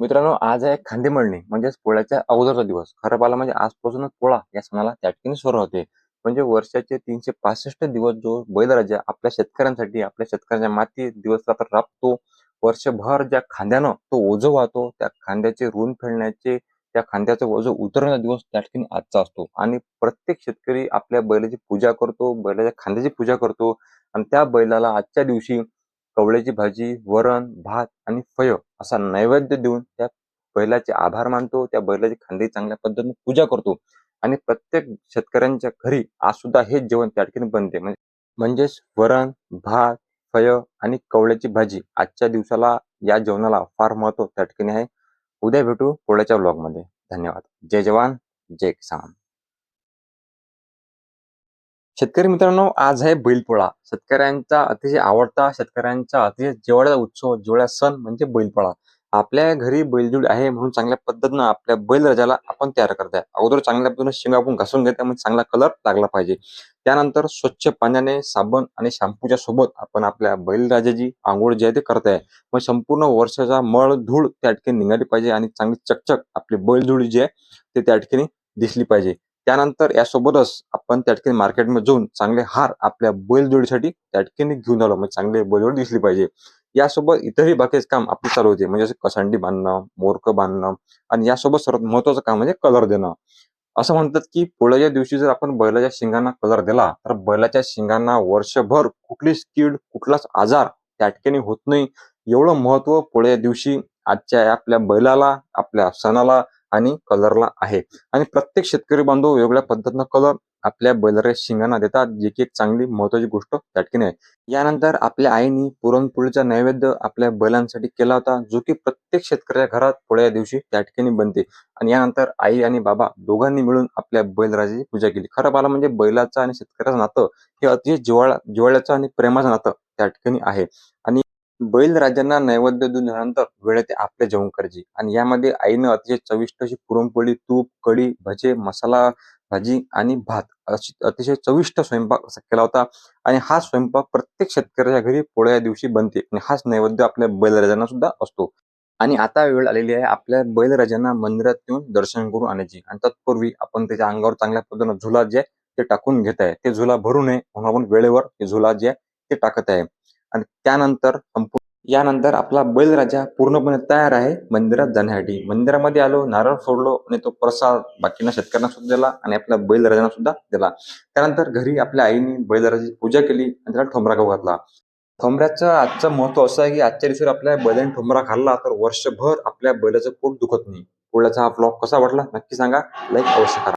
मित्रांनो आज आहे खांदेमळणी म्हणजेच पोळ्याच्या अगोदरचा दिवस. खरं पाहिलं म्हणजे आजपासूनच पोळा या सणाला त्या ठिकाणी सुरू होते. म्हणजे वर्षाचे तीनशे पासष्ट दिवस जो बैलराजा आपल्या शेतकऱ्यांसाठी आपल्या शेतकऱ्यांच्या माती दिवस रात्र राबतो. वर्षभर ज्या खांद्यानं तो ओझं वाहतो त्या खांद्याचे ऋण फेडण्याचे त्या खांद्याचं ओझं उतरवण्याचा दिवस त्या ठिकाणी आजचा असतो. आणि प्रत्येक शेतकरी आपल्या बैलाची पूजा करतो बैलाच्या खांद्याची पूजा करतो. आणि त्या बैलाला आजच्या दिवशी कवळ्याची भाजी वरण भात आणि फय असा नैवेद्य देऊन त्या बैलाचे आभार मानतो. त्या बैलाची खांदी चांगल्या पद्धतीने पूजा करतो. आणि प्रत्येक शेतकऱ्यांच्या घरी आज सुद्धा हे जेवण त्या ठिकाणी बनते. म्हणजे म्हणजेच वरण भात फय आणि कवळ्याची भाजी आजच्या दिवसाला या जेवणाला फार महत्त्व त्या ठिकाणी आहे. उद्या भेटू पोळ्याच्या ब्लॉगमध्ये धन्यवाद. जय जवान जय किसान. शेतकरी मित्रांनो आज आहे बैलपोळा. शेतकऱ्यांचा अतिशय आवडता शेतकऱ्यांचा अतिशय जिव्हाळ्याचा उत्सव जिव्हाळ्या सण म्हणजे बैलपोळा. आपल्या घरी बैलजोड आहे म्हणून चांगल्या पद्धतीनं आपल्या बैलराजाला आपण तयार करताय. अगोदर चांगल्या पद्धतीनं शिंग आपण घासून घेताय म्हणजे चांगला कलर लागला पाहिजे. त्यानंतर स्वच्छ पाण्याने साबण आणि शॅम्पूच्या सोबत आपण आपल्या बैलराजाची आंघोळ जी आहे ते करताय. मग संपूर्ण वर्षाचा मळ धूळ त्या ठिकाणी निघाली पाहिजे आणि चांगली चकचक आपली बैलजोडी जी आहे ते त्या ठिकाणी दिसली पाहिजे. त्यानंतर यासोबतच आपण त्या ठिकाणी मार्केटमध्ये जाऊन चांगले हार आपल्या बैलजोडीसाठी त्या ठिकाणी घेऊन आलो. म्हणजे चांगले बैलजोडी दिसली पाहिजे. यासोबत इतरही बाकीच काम आपले चालू होते. म्हणजे कसांडी बांधणं मोरक बांधणं आणि यासोबत सर्वात महत्वाचं काम म्हणजे कलर देणं. असं म्हणतात की पोळ्याच्या दिवशी जर आपण बैलाच्या शिंगांना कलर दिला तर बैलाच्या शिंगांना वर्षभर कुठलीच कीड कुठलाच आजार त्या ठिकाणी होत नाही. एवढं महत्त्व पोळ्या दिवशी आजच्या आपल्या बैलाला आपल्या सणाला आणि कलरला आहे. आणि प्रत्येक शेतकरी बांधव वेगळ्या पद्धतीनं कलर आपल्या बैलाच्या शिंगांना देतात जे की एक चांगली महत्वाची गोष्ट त्या ठिकाणी आहे. यानंतर आपल्या आईने पुरणपोळीचा नैवेद्य आपल्या बैलांसाठी केला होता जो की प्रत्येक शेतकऱ्याच्या घरात पोळ्या दिवशी त्या ठिकाणी बनते. आणि यानंतर आई आणि बाबा दोघांनी मिळून आपल्या बैलराजाची पूजा केली. खरं पाहिलं म्हणजे बैलाचं आणि शेतकऱ्याचं नातं हे अतिशय जिवाळा जिवाळ्याचं आणि प्रेमाचं नातं त्या ठिकाणी आहे. आणि बैल राजांना नैवेद्य दिल्यानंतर वेळ ते आपले जेवण करायची आणि यामध्ये आईनं अतिशय चविष्ट अशी पुरणपोळी तूप कढी भजे मसाला भाजी आणि भात अशी अतिशय चविष्ट स्वयंपाक केला होता. आणि हा स्वयंपाक प्रत्येक शेतकऱ्याच्या घरी पोळ्या दिवशी बनते आणि हाच नैवेद्य आपल्या बैलराजांना सुद्धा असतो. आणि आता वेळ आलेली आहे आपल्या बैलराजांना मंदिरात येऊन दर्शन करून आणायची. आणि तत्पूर्वी आपण त्याच्या अंगावर चांगल्या पद्धतीनं झुला जे आहे ते टाकून घेत आहे. ते झुला भरू नये म्हणून आपण वेळेवर ते झुला जे आहे ते टाकत आहे. आणि त्यानंतर यानंतर आपला बैलराजा पूर्णपणे तयार आहे मंदिरात जाण्यासाठी. मंदिरामध्ये आलो नारळ फोडलो आणि तो प्रसाद बाकीना शेतकऱ्यांना सुद्धा दिला आणि आपल्या बैलराजांना सुद्धा दिला. त्यानंतर घरी आपल्या आईने बैलराजाची पूजा केली आणि त्याला ठोंबरा खाऊ घातला. ठोंबऱ्याचं आजचं महत्त्व असं आहे की आजच्या दिवशी आपल्या बैलाने ठोंबरा खाल्ला तर वर्षभर आपल्या बैलाचं पोट दुखत नाही. पोळ्याचा हा ब्लॉग कसा वाटला नक्की सांगा. लाईक अवश्य करा.